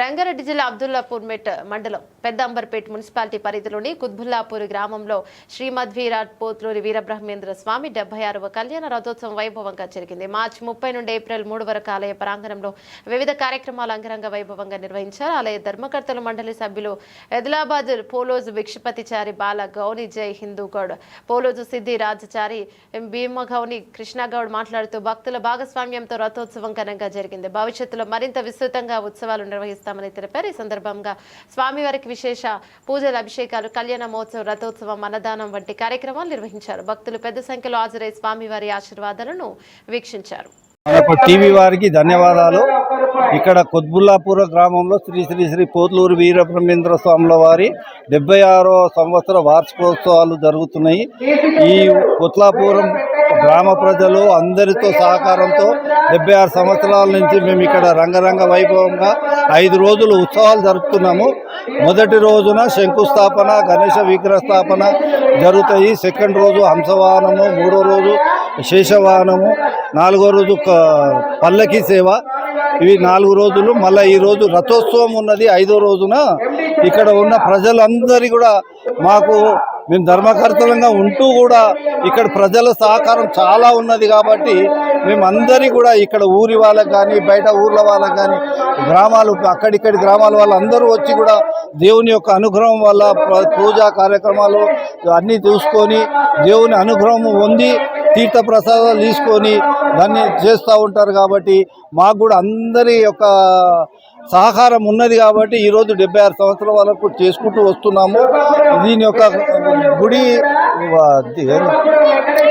రంగారెడ్డి జిల్లా అబ్దుల్లాపూర్ మెట్ మండలం పెద్దంబర్పేట్ మున్సిపాలిటీ పరిధిలోని కుత్బుల్లాపూర్ గ్రామంలో శ్రీమద్ వీరాట్ పోత్లూరి వీరబ్రహ్మేంద్ర స్వామి డెబ్బై ఆరవ కళ్యాణ రథోత్సవం వైభవంగా జరిగింది. మార్చి ముప్పై నుండి ఏప్రిల్ మూడు వరకు ఆలయ ప్రాంగణంలో వివిధ కార్యక్రమాలు అంగరంగ వైభవంగా నిర్వహించారు. ఆలయ ధర్మకర్తల మండలి సభ్యులు ఎదిలాబాద్ పోలోజు భిక్షపతిచారి బాల గౌని జై హిందూ గౌడ్ పోలోజు సిద్ధి రాజచారి భీమగౌని కృష్ణగౌడ్ మాట్లాడుతూ భక్తుల భాగస్వామ్యంతో రథోత్సవం ఘనంగా జరిగింది. భవిష్యత్తులో మరింత విస్తృతంగా ఉత్సవాలు నిర్వహిస్తామని తెలిపారు. ఈ సందర్భంగా స్వామివారికి విశేష పూజలు అభిషేకాలు కళ్యాణ మహోత్సవం రథోత్సవం అన్నదానం వంటి కార్యక్రమాలు నిర్వహించారు. భక్తులు పెద్ద సంఖ్యలో హాజరై స్వామివారి ఆశీర్వాదాలను వీక్షించారు. టీవీ వారికి ధన్యవాదాలు. ఇక్కడ కొద్బుల్లాపుర గ్రామంలో శ్రీ శ్రీ శ్రీ పోతులూరు వీరబ్రహ్మేంద్ర స్వాముల వారి డెబ్బై ఆరో సంవత్సర వార్షికోత్సవాలు జరుగుతున్నాయి. ఈ కొత్లాపురం గ్రామ ప్రజలు అందరితో సహకారంతో డెబ్బై ఆరు సంవత్సరాల నుంచి మేము ఇక్కడ రంగరంగ వైభవంగా ఐదు రోజులు ఉత్సవాలు జరుపుతున్నాము. మొదటి రోజున శంకుస్థాపన గణేష విగ్రహ స్థాపన జరుగుతాయి. సెకండ్ రోజు హంసవాహనము మూడో రోజు శేషవాహనము నాలుగో రోజు పల్లకి సేవ. ఇవి నాలుగు రోజులు మళ్ళీ ఈ రోజు రథోత్సవం ఉన్నది. ఐదో రోజున ఇక్కడ ఉన్న ప్రజలందరి కూడా మాకు మేము ధర్మకర్తలంగా ఉంటూ కూడా ఇక్కడ ప్రజల సహకారం చాలా ఉన్నది కాబట్టి మేము అందరి కూడా ఇక్కడ ఊరి వాళ్ళకి కానీ బయట ఊర్ల వాళ్ళకి కానీ గ్రామాలు అక్కడిక్కడి గ్రామాల వాళ్ళందరూ వచ్చి కూడా దేవుని యొక్క అనుగ్రహం వల్ల ప్ర- పూజా కార్యక్రమాలు అన్నీ చూసుకొని దేవుని అనుగ్రహం పొంది తీర్థ ప్రసాదాలు తీసుకొని దాన్ని చేస్తూ ఉంటారు కాబట్టి మాకు కూడా అందరి యొక్క సహకారం ఉన్నది కాబట్టి ఈరోజు డెబ్బై ఆరు సంవత్సరాల వరకు చేసుకుంటూ వస్తున్నాము. దీని యొక్క గుడి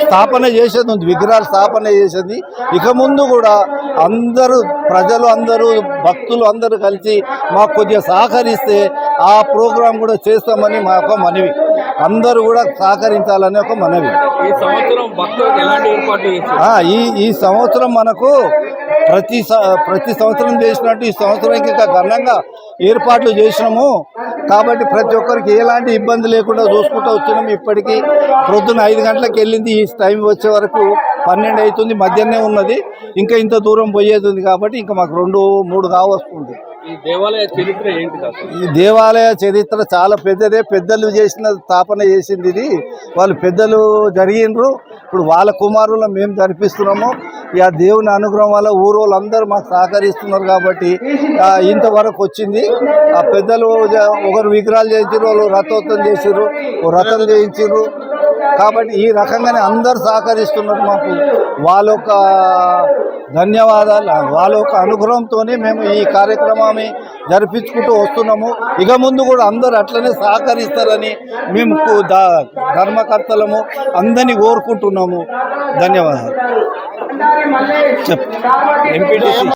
స్థాపన చేసేది ఉంది విగ్రహాలు స్థాపన చేసేది. ఇక ముందు కూడా అందరూ ప్రజలు అందరూ భక్తులు అందరూ కలిసి మాకు కొద్దిగా సహకరిస్తే ఆ ప్రోగ్రాం కూడా చేస్తామని మా యొక్క మనవి. అందరూ కూడా సహకరించాలని ఒక మనవి. ఈ ఈ సంవత్సరం మనకు ప్రతి ప్రతి సంవత్సరం చేసినట్టు ఈ సంవత్సరం ఇంకా ఘనంగా ఏర్పాట్లు చేసినాము. కాబట్టి ప్రతి ఒక్కరికి ఎలాంటి ఇబ్బంది లేకుండా చూసుకుంటూ వచ్చినాము ఇప్పటికీ ప్రొద్దున ఐదు గంటలకు వెళ్ళింది. ఈ టైం వచ్చే వరకు పన్నెండు అవుతుంది. మధ్యాహ్నం ఉన్నది. ఇంకా ఇంత దూరం పోయేది ఉంది కాబట్టి ఇంకా మాకు రెండు మూడు కావస్తుంది ఈ దేవాలయ చరిత్ర ఈ దేవాలయ చరిత్ర చాలా పెద్దదే. పెద్దలు చేసిన స్థాపన చేసింది ఇది. వాళ్ళు పెద్దలు జరిగినరు ఇప్పుడు వాళ్ళ కుమారులు మేము జరిపిస్తున్నాము. ఇక దేవుని అనుగ్రహం వల్ల ఊరు వాళ్ళందరూ మాకు సహకరిస్తున్నారు కాబట్టి ఇంతవరకు వచ్చింది. ఆ పెద్దలు ఒకరు విగ్రహాలు చేయించారు వాళ్ళు రథోత్సవం చేసారు రథం చేయించారు కాబట్టి ఈ రకంగానే అందరు సహకరిస్తున్నారు మాకు. వాళ్ళ యొక్క ధన్యవాదాలు వాళ్ళ యొక్క అనుగ్రహంతోనే మేము ఈ కార్యక్రమాన్ని జరిపించుకుంటూ వస్తున్నాము. ఇక ముందు కూడా అందరూ అట్లనే సహకరిస్తారని మేము ధర్మకర్తలము అందరినీ కోరుకుంటున్నాము. ధన్యవాదాలు. చెప్ ఎంపీటీసీ.